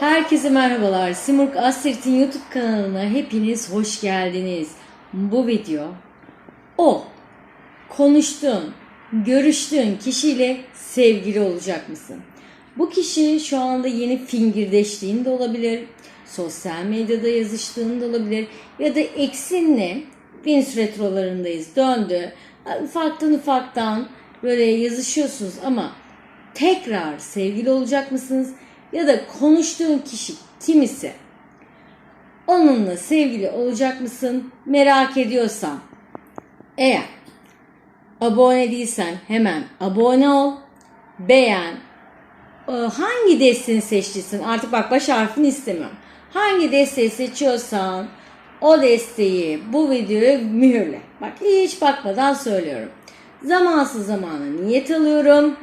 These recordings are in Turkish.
Herkese merhabalar. Simurg Asirt'in YouTube kanalına hepiniz hoş geldiniz. Bu video o konuştuğun, görüştüğün kişiyle sevgili olacak mısın? Bu kişi şu anda yeni fingirdeştiğin de olabilir, sosyal medyada yazıştığın da olabilir ya da eksinle Venüs retrolarındayız döndü. Ufaktan ufaktan böyle yazışıyorsunuz ama tekrar sevgili olacak mısınız? Ya da konuştuğun kişi kim ise onunla sevgili olacak mısın merak ediyorsan eğer abone değilsen hemen abone ol, beğen, Ee, hangi desteğini seçtiysen artık bak baş harfini istemiyorum. Hangi desteği seçiyorsan o desteği bu videoya mühürle. Bak hiç bakmadan söylüyorum. Zamansız zamana niyet alıyorum.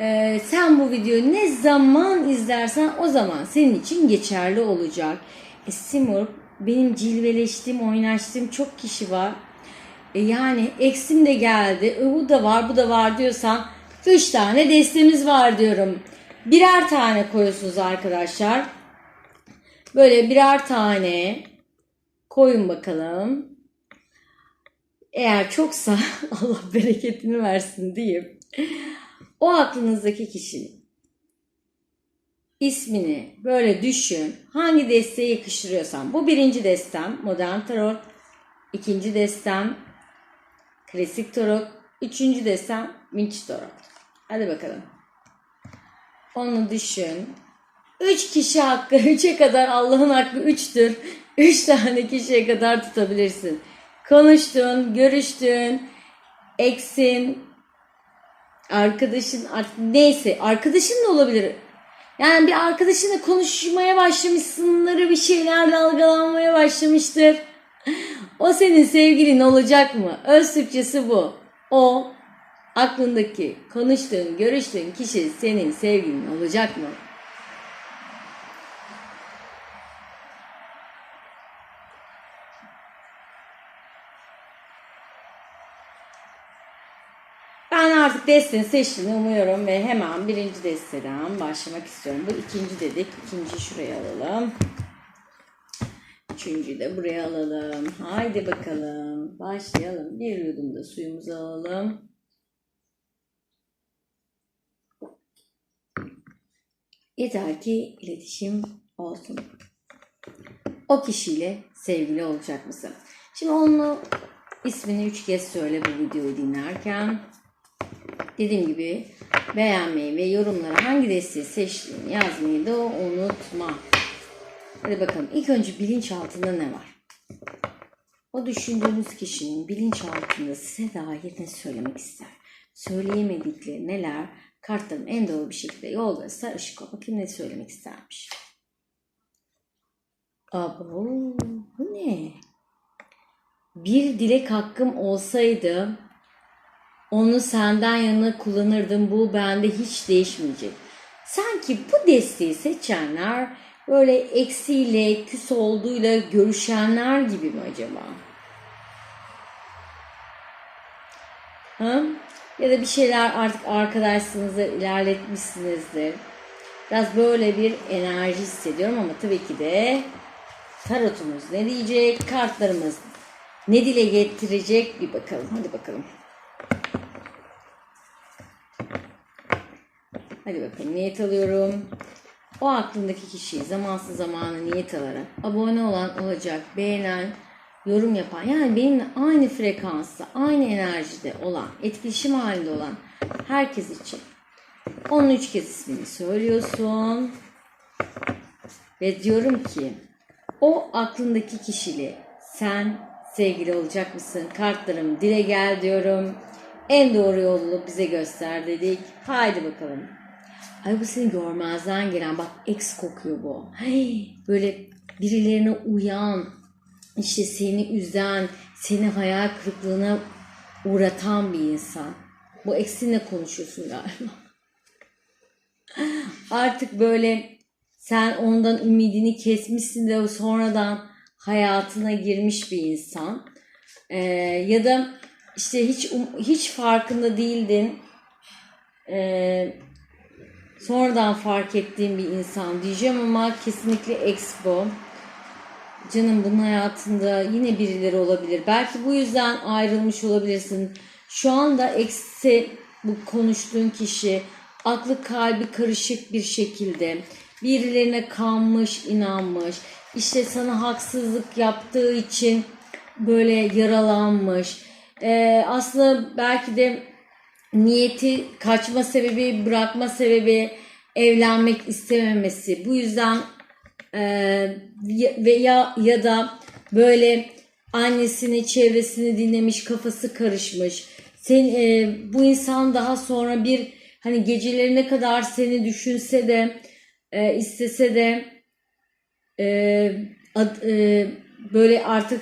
Ee, sen bu videoyu ne zaman izlersen o zaman senin için geçerli olacak. E, Simur benim cilveleştiğim, oynaştığım çok kişi var. E, yani eksim de geldi, e, bu da var, bu da var diyorsan 3 tane destemiz var diyorum. Birer tane koyuyorsunuz arkadaşlar. Böyle birer tane koyun bakalım. Eğer çoksa Allah bereketini versin diyeyim. O aklınızdaki kişinin ismini böyle düşün. Hangi desteğe yakıştırıyorsan. Bu birinci destem modern tarot. ikinci destem klasik tarot. Üçüncü destem vinç tarot. Hadi bakalım. Onu düşün. Üç kişi hakkı, üçe kadar Allah'ın hakkı üçtür. Üç tane kişiye kadar tutabilirsin. Konuştun, görüştün, eksin, arkadaşın artık neyse arkadaşın da olabilir. Yani bir arkadaşınla konuşmaya başlamışsınları bir şeyler dalgalanmaya başlamıştır. O senin sevgilin olacak mı? Öz Türkçesi bu. O aklındaki konuştuğun, görüştüğün kişi senin sevgilin olacak mı? Desteğini seçtiğini umuyorum ve hemen birinci desteden başlamak istiyorum. Bu ikinci dedik. İkinciyi şuraya alalım. Üçüncüyü de buraya alalım. Haydi bakalım. Başlayalım. Bir yudum da suyumuzu alalım. Yeter ki iletişim olsun. O kişiyle sevgili olacak mısın? Şimdi onu ismini üç kez söyle bu videoyu dinlerken. Dediğim gibi beğenmeyi ve yorumlara hangi desteği seçtiğini yazmayı da unutma. Hadi bakalım ilk önce bilinçaltında ne var? O düşündüğünüz kişinin bilinçaltında size dair ne söylemek ister? Söyleyemedikleri neler? Kartların en doğru bir şekilde yolda sarışık o. Bakayım ne söylemek istermiş. Abo bu ne? Bir dilek hakkım olsaydı onu senden yana kullanırdım. Bu bende hiç değişmeyecek. Sanki bu desteği seçenler böyle eksiyle, küs olduğuyla görüşenler gibi mi acaba? Ha? Ya da bir şeyler artık arkadaşlığınızı ilerletmişsinizdir. Biraz böyle bir enerji hissediyorum ama tabii ki de tarotumuz ne diyecek, kartlarımız ne dile getirecek bir bakalım. Hadi bakalım. Hadi bakalım niyet alıyorum. O aklındaki kişiyi zamansız zamana niyet alarak abone olan olacak, beğenen, yorum yapan yani benimle aynı frekansta, aynı enerjide olan, etkileşim halinde olan herkes için 13 kez ismini söylüyorsun. Ve diyorum ki o aklındaki kişiyle sen sevgili olacak mısın? Kartlarım dile gel diyorum. En doğru yolu bize göster dedik. Haydi bakalım. Ay bu seni görmezden gelen bak ex kokuyor bu. Hey, böyle birilerine uyan, işte seni üzen, seni hayal kırıklığına uğratan bir insan. Bu eksinle konuşuyorsun galiba. Artık böyle sen ondan ümidini kesmişsin de sonradan hayatına girmiş bir insan. Ee, ya da işte hiç um- hiç farkında değildin. Ee, Sonradan fark ettiğim bir insan diyeceğim ama kesinlikle Expo. Canım bunun hayatında yine birileri olabilir. Belki bu yüzden ayrılmış olabilirsin. Şu anda eksi bu konuştuğun kişi aklı kalbi karışık bir şekilde birilerine kanmış, inanmış. İşte sana haksızlık yaptığı için böyle yaralanmış. Ee, aslında belki de niyeti kaçma sebebi, bırakma sebebi evlenmek istememesi. Bu yüzden e, ya- veya ya da böyle annesini, çevresini dinlemiş, kafası karışmış. Sen e, bu insan daha sonra bir hani gecelerine kadar seni düşünse de e, istese de e, ad- e, böyle artık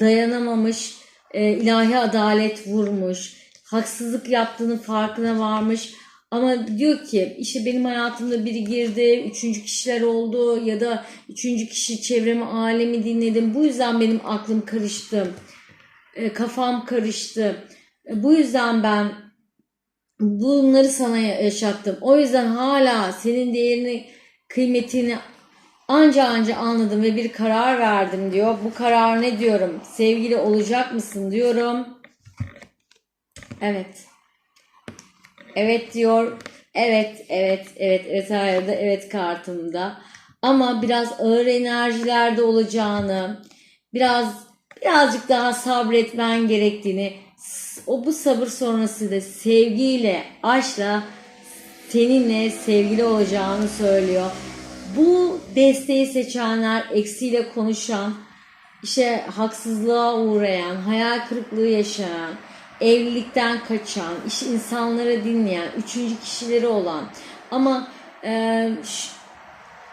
dayanamamış, e, ilahi adalet vurmuş, haksızlık yaptığının farkına varmış. Ama diyor ki işte benim hayatımda biri girdi, üçüncü kişiler oldu ya da üçüncü kişi çevremi, alemi dinledim. Bu yüzden benim aklım karıştı, e, kafam karıştı. E, bu yüzden ben bunları sana yaşattım. O yüzden hala senin değerini, kıymetini anca anca anladım ve bir karar verdim diyor. Bu karar ne diyorum? Sevgili olacak mısın diyorum. Evet. Evet diyor. Evet, evet, evet, evet hayır evet kartımda. Ama biraz ağır enerjilerde olacağını, biraz birazcık daha sabretmen gerektiğini, o bu sabır sonrası da sevgiyle, aşkla seninle sevgili olacağını söylüyor. Bu desteği seçenler, eksiyle konuşan, işte haksızlığa uğrayan, hayal kırıklığı yaşayan, evlilikten kaçan, işte insanları dinleyen, üçüncü kişileri olan ama e,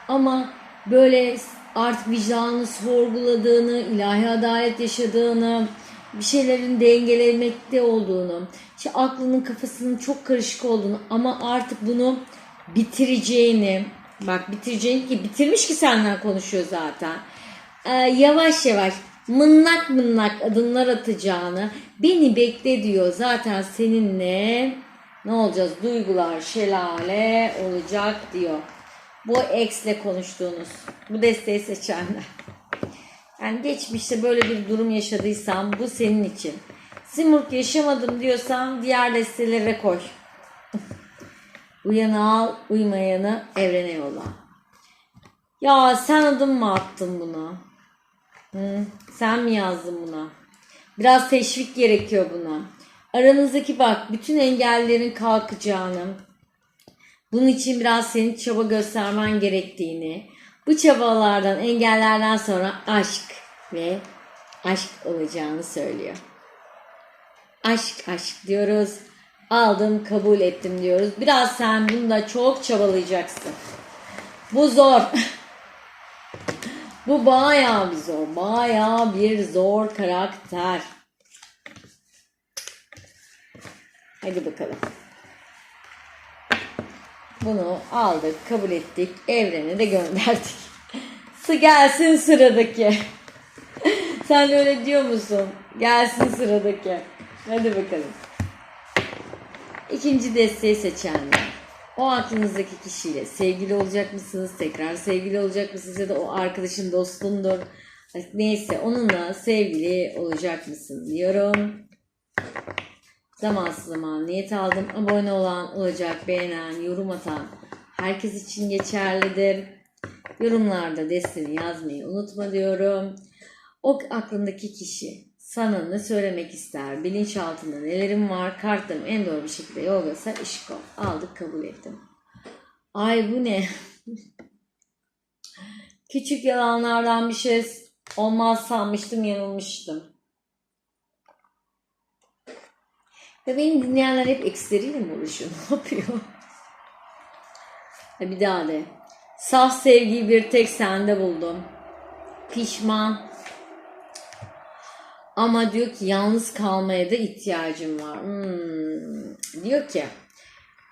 ama böyle artık vicdanını sorguladığını, ilahi adalet yaşadığını, bir şeylerin dengelemekte olduğunu, işte aklının kafasının çok karışık olduğunu ama artık bunu bitireceğini, bak bitireceğini ki bitirmiş ki senden konuşuyor zaten. Ee, yavaş yavaş mınnak mınnak adımlar atacağını beni bekle diyor. Zaten seninle ne olacağız? Duygular şelale olacak diyor. Bu ex'le konuştuğunuz, bu desteği seçenler. Yani geçmişte böyle bir durum yaşadıysan bu senin için. Simurg yaşamadım diyorsan diğer destelere koy. Uyanı al, uymayanı evrene yolla. Ya sen adım mı attın buna? Sen mi yazdın buna? Biraz teşvik gerekiyor buna. Aranızdaki bak bütün engellerin kalkacağını, bunun için biraz senin çaba göstermen gerektiğini, bu çabalardan, engellerden sonra aşk ve aşk olacağını söylüyor. Aşk aşk diyoruz. Aldım, kabul ettim diyoruz. Biraz sen bunda çok çabalayacaksın. Bu zor. Bu bayağı bir zor. Bayağı bir zor karakter. Hadi bakalım. Bunu aldık, kabul ettik, evrene de gönderdik. Sı gelsin sıradaki. Sen öyle diyor musun? Gelsin sıradaki. Hadi bakalım. İkinci desteği seçenler. O aklınızdaki kişiyle sevgili olacak mısınız? Tekrar sevgili olacak mısınız? Ya da o arkadaşın dostundur. Neyse onunla sevgili olacak mısın diyorum. Zamansız zaman niyet aldım. Abone olan, olacak, beğenen, yorum atan herkes için geçerlidir. Yorumlarda desteğini yazmayı unutma diyorum. O aklındaki kişi sana ne söylemek ister? Bilinçaltında nelerim var? Kartlarım en doğru bir şekilde yol göster. İşko. Aldık kabul ettim. Ay bu ne? Küçük yalanlardan bir şey olmaz sanmıştım yanılmıştım. Ve benim dinleyenler hep eksleriyle mi uğraşıyor? Ne yapıyor? Bir daha de. Saf sevgiyi bir tek sende buldum. Pişman. Ama diyor ki yalnız kalmaya da ihtiyacım var. Hmm. Diyor ki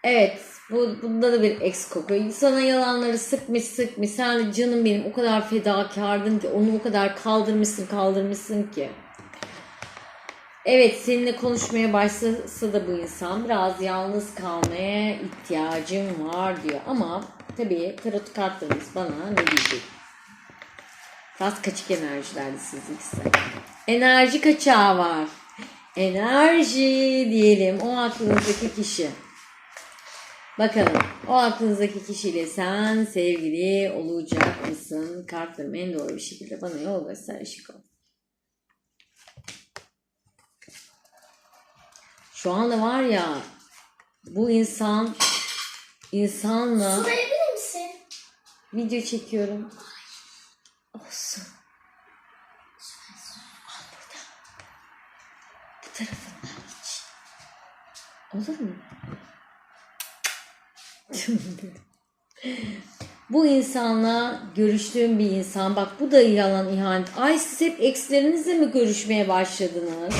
evet bu, bunda da bir eks kokuyor. Sana yalanları sıkmış sıkmış. Sen de canım benim o kadar fedakardın ki onu o kadar kaldırmışsın kaldırmışsın ki. Evet seninle konuşmaya başlasa da bu insan biraz yalnız kalmaya ihtiyacım var diyor. Ama tabii tarot kartlarımız bana ne diyecek? Biraz kaçık enerjilerde sizinkisi. Enerji kaçağı var. Enerji diyelim o aklınızdaki kişi. Bakalım o aklınızdaki kişiyle sen sevgili olacak mısın? Kartlarım en doğru bir şekilde bana yol göster ışık ol. Şu anda var ya bu insan insanla Su misin? video çekiyorum. Olsun. Tarafından iç. Olur mu? bu insanla görüştüğüm bir insan. Bak bu da yalan ihanet. Ay siz hep ekslerinizle mi görüşmeye başladınız?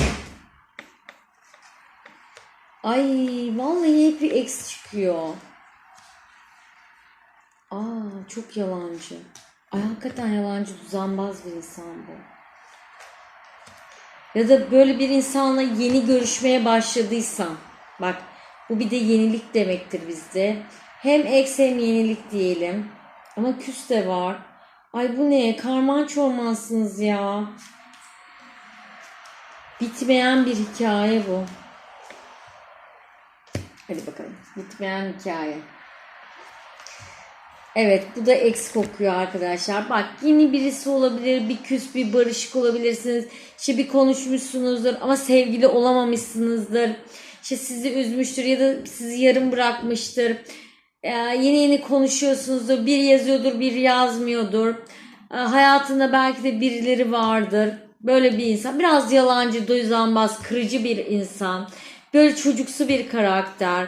Ay vallahi hep bir eks çıkıyor. Aa çok yalancı. Ay hakikaten yalancı düzenbaz bir insan bu. Ya da böyle bir insanla yeni görüşmeye başladıysan. Bak bu bir de yenilik demektir bizde. Hem eks hem yenilik diyelim. Ama küs de var. Ay bu ne? Karman çormansınız ya. Bitmeyen bir hikaye bu. Hadi bakalım. Bitmeyen hikaye. Evet bu da eks kokuyor arkadaşlar. Bak yeni birisi olabilir. Bir küs bir barışık olabilirsiniz. İşte bir konuşmuşsunuzdur ama sevgili olamamışsınızdır. İşte sizi üzmüştür ya da sizi yarım bırakmıştır. Ee, yeni yeni konuşuyorsunuzdur. Bir yazıyordur bir yazmıyordur. Ee, hayatında belki de birileri vardır. Böyle bir insan. Biraz yalancı, düzenbaz, kırıcı bir insan. Böyle çocuksu bir karakter.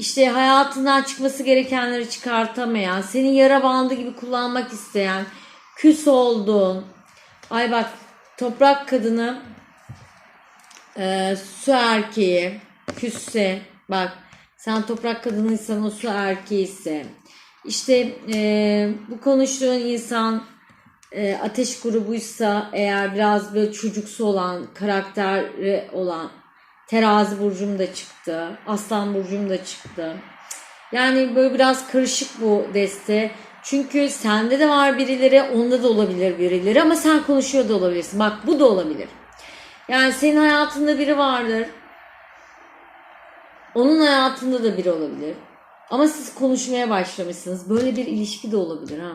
İşte hayatından çıkması gerekenleri çıkartamayan, seni yara bandı gibi kullanmak isteyen, küs olduğun. Ay bak toprak kadını e, su erkeği küsse bak sen toprak kadınıysan o su erkeği ise işte e, bu konuştuğun insan e, ateş grubuysa eğer biraz böyle çocuksu olan karakteri olan terazi burcum da çıktı aslan burcum da çıktı yani böyle biraz karışık bu deste çünkü sende de var birileri onda da olabilir birileri ama sen konuşuyor da olabilirsin bak bu da olabilir yani senin hayatında biri vardır onun hayatında da biri olabilir. Ama siz konuşmaya başlamışsınız. Böyle bir ilişki de olabilir ha.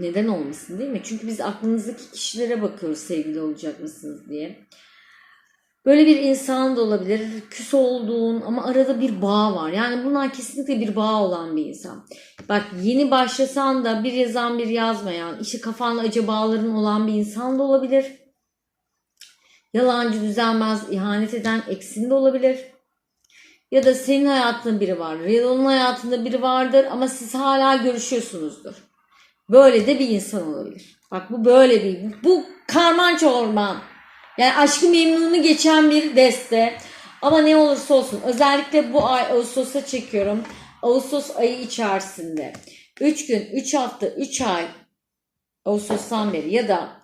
Neden olmasın değil mi? Çünkü biz aklınızdaki kişilere bakıyoruz sevgili olacak mısınız diye. Böyle bir insan da olabilir. Küs olduğun ama arada bir bağ var. Yani bunlar kesinlikle bir bağ olan bir insan. Bak yeni başlasan da bir yazan bir yazmayan, işte kafanda acabaların olan bir insan da olabilir. Yalancı, düzenbaz, ihanet eden eksin de olabilir. Ya da senin hayatında biri vardır ya hayatında biri vardır ama siz hala görüşüyorsunuzdur. Böyle de bir insan olabilir. Bak bu böyle bir, bu karman çorman. Yani aşkı memnunu geçen bir deste. Ama ne olursa olsun özellikle bu ay Ağustos'a çekiyorum. Ağustos ayı içerisinde 3 gün, 3 hafta, 3 ay Ağustos'tan beri ya da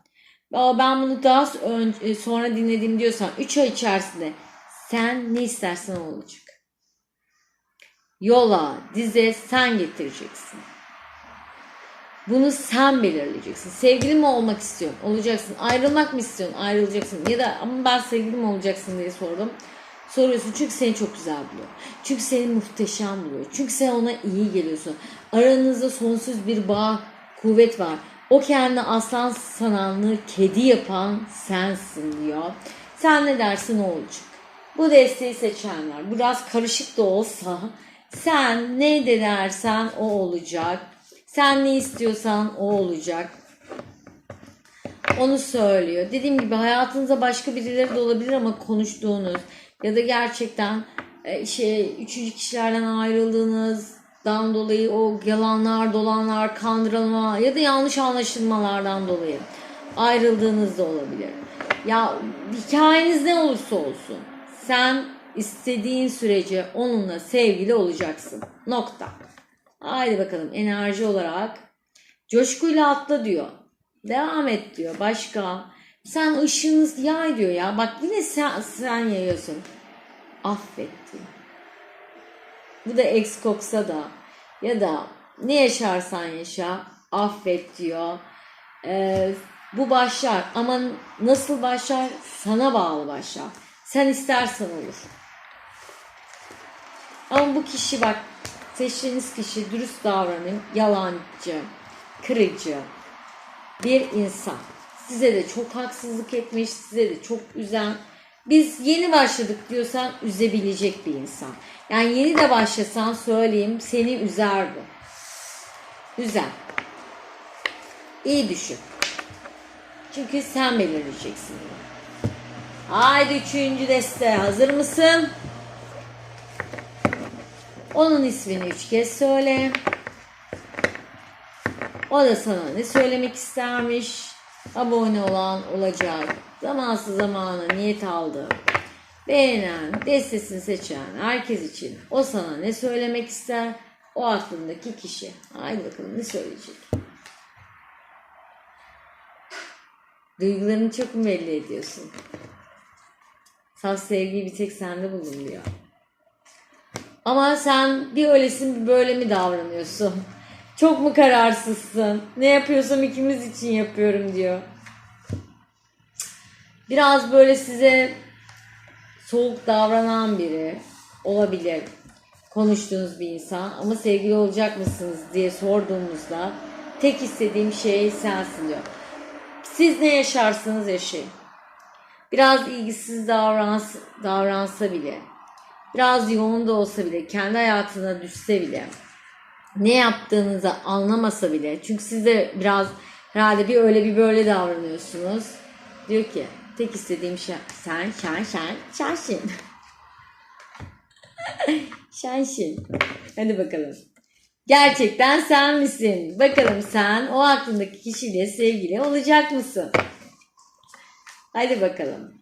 ben bunu daha önce, sonra dinledim diyorsan 3 ay içerisinde sen ne istersen olacak. Yola, dize sen getireceksin. Bunu sen belirleyeceksin. Sevgili mi olmak istiyorsun? Olacaksın. Ayrılmak mı istiyorsun? Ayrılacaksın. Ya da ama ben sevgili mi olacaksın diye sordum. Soruyorsun çünkü seni çok güzel buluyor. Çünkü seni muhteşem buluyor. Çünkü sen ona iyi geliyorsun. Aranızda sonsuz bir bağ, kuvvet var. O kendi aslan sananlığı kedi yapan sensin diyor. Sen ne dersin o olacak. Bu desteği seçenler biraz karışık da olsa sen ne de dersen o olacak. Sen ne istiyorsan o olacak. Onu söylüyor. Dediğim gibi hayatınızda başka birileri de olabilir ama konuştuğunuz ya da gerçekten şey üçüncü kişilerden ayrıldığınızdan dolayı o yalanlar, dolanlar, kandırılma ya da yanlış anlaşılmalardan dolayı ayrıldığınız da olabilir. Ya hikayeniz ne olursa olsun sen istediğin sürece onunla sevgili olacaksın. Nokta. Haydi bakalım enerji olarak coşkuyla atla diyor. Devam et diyor. Başka Sen ışığınız yay diyor ya. Bak yine sen, sen yayıyorsun. Affet diyor. Bu da ex koksa da ya da ne yaşarsan yaşa affet diyor. Ee, bu başlar ama nasıl başlar? Sana bağlı başlar. Sen istersen olur. Ama bu kişi bak seçtiğiniz kişi dürüst davranın, yalancı, kırıcı bir insan. Size de çok haksızlık etmiş, size de çok üzen. Biz yeni başladık diyorsan üzebilecek bir insan. Yani yeni de başlasan söyleyeyim seni üzer bu. Üzer. İyi düşün. Çünkü sen belirleyeceksin. Haydi üçüncü deste hazır mısın? Onun ismini üç kez söyle. O da sana ne söylemek istermiş. Abone olan olacak. Zamansız zamana niyet aldı. Beğenen, destesini seçen herkes için o sana ne söylemek ister? O aklındaki kişi. Haydi bakalım ne söyleyecek? Duygularını çok mu belli ediyorsun? Saf sevgiyi bir tek sende bulun diyor. Ama sen bir öylesin bir böyle mi davranıyorsun? Çok mu kararsızsın? Ne yapıyorsam ikimiz için yapıyorum diyor. Biraz böyle size soğuk davranan biri olabilir. Konuştuğunuz bir insan ama sevgili olacak mısınız diye sorduğumuzda tek istediğim şey sensin diyor. Siz ne yaşarsınız yaşayın. Biraz ilgisiz davrans, davransa bile, biraz yoğun da olsa bile, kendi hayatına düşse bile, ne yaptığınızı anlamasa bile, çünkü siz de biraz herhalde bir öyle bir böyle davranıyorsunuz. Diyor ki, tek istediğim şey sen, sen, sen, sensin. sensin. Hadi bakalım. Gerçekten sen misin? Bakalım sen o aklındaki kişiyle sevgili olacak mısın? Hadi bakalım.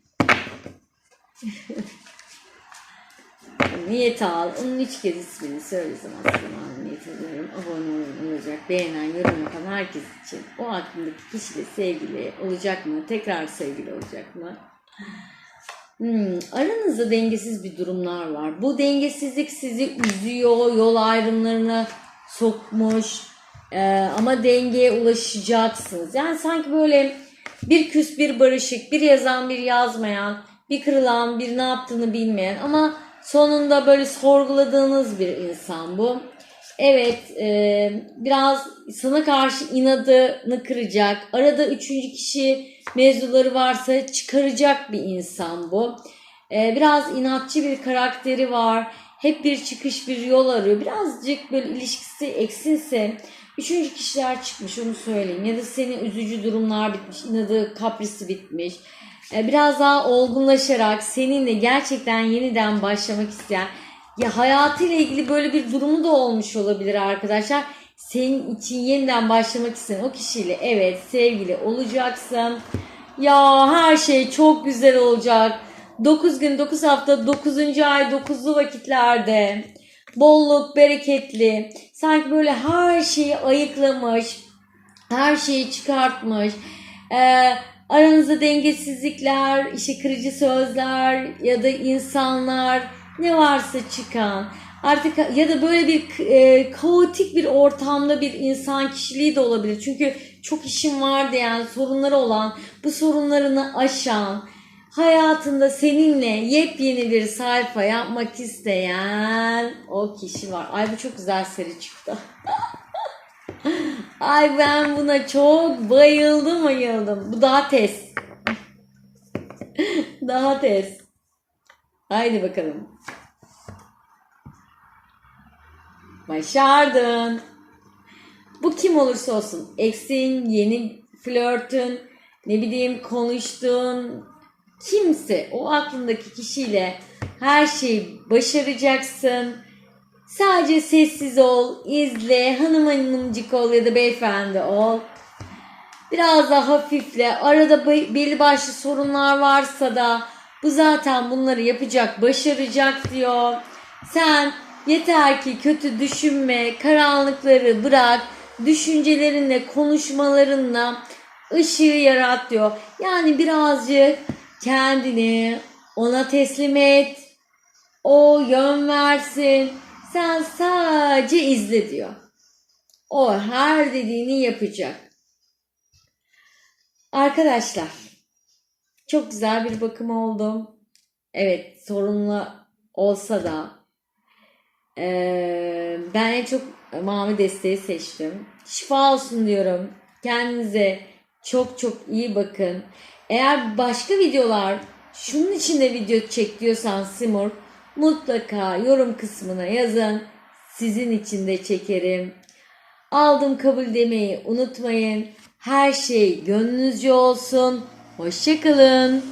niyet al. Onun üç kez ismini söyle zaman zaman niyet alıyorum. Abone olan olacak. Beğenen, yorum yapan herkes için. O aklındaki kişiyle sevgili olacak mı? Tekrar sevgili olacak mı? Hmm, aranızda dengesiz bir durumlar var. Bu dengesizlik sizi üzüyor, yol ayrımlarına sokmuş. Ee, ama dengeye ulaşacaksınız. Yani sanki böyle bir küs bir barışık, bir yazan bir yazmayan, bir kırılan bir ne yaptığını bilmeyen ama sonunda böyle sorguladığınız bir insan bu. Evet e, biraz sana karşı inadını kıracak. Arada üçüncü kişi mevzuları varsa çıkaracak bir insan bu. E, biraz inatçı bir karakteri var. Hep bir çıkış bir yol arıyor. Birazcık böyle ilişkisi eksilse Üçüncü kişiler çıkmış onu söyleyeyim. Ya da senin üzücü durumlar bitmiş. inadı kaprisi bitmiş. Ee, Biraz daha olgunlaşarak seninle gerçekten yeniden başlamak isteyen ya hayatıyla ilgili böyle bir durumu da olmuş olabilir arkadaşlar. Senin için yeniden başlamak isteyen o kişiyle evet sevgili olacaksın. Ya her şey çok güzel olacak. 9 gün 9 hafta 9. ay 9'lu vakitlerde bolluk bereketli sanki böyle her şeyi ayıklamış her şeyi çıkartmış Ee, aranızda dengesizlikler işte kırıcı sözler ya da insanlar ne varsa çıkan artık ya da böyle bir e, kaotik bir ortamda bir insan kişiliği de olabilir çünkü çok işim var diyen sorunları olan bu sorunlarını aşan hayatında seninle yepyeni bir sayfa yapmak isteyen o kişi var. Ay bu çok güzel seri çıktı. Ay ben buna çok bayıldım bayıldım. Bu daha tez. daha tez. Haydi bakalım. Başardın. Bu kim olursa olsun. Eksin, yeni flörtün, ne bileyim konuştuğun, kimse o aklındaki kişiyle her şeyi başaracaksın. Sadece sessiz ol, izle, hanım hanımcık ol ya da beyefendi ol. Biraz daha hafifle, arada be- belli başlı sorunlar varsa da bu zaten bunları yapacak, başaracak diyor. Sen yeter ki kötü düşünme, karanlıkları bırak, düşüncelerinle, konuşmalarınla ışığı yarat diyor. Yani birazcık kendini ona teslim et. O yön versin. Sen sadece izle diyor. O her dediğini yapacak. Arkadaşlar çok güzel bir bakım oldu. Evet sorunlu olsa da eee, ben en çok mavi desteği seçtim. Şifa olsun diyorum. Kendinize çok çok iyi bakın. Eğer başka videolar şunun içinde video çek diyorsan Simur mutlaka yorum kısmına yazın. Sizin için de çekerim. Aldım kabul demeyi unutmayın. Her şey gönlünüzce olsun. Hoşçakalın.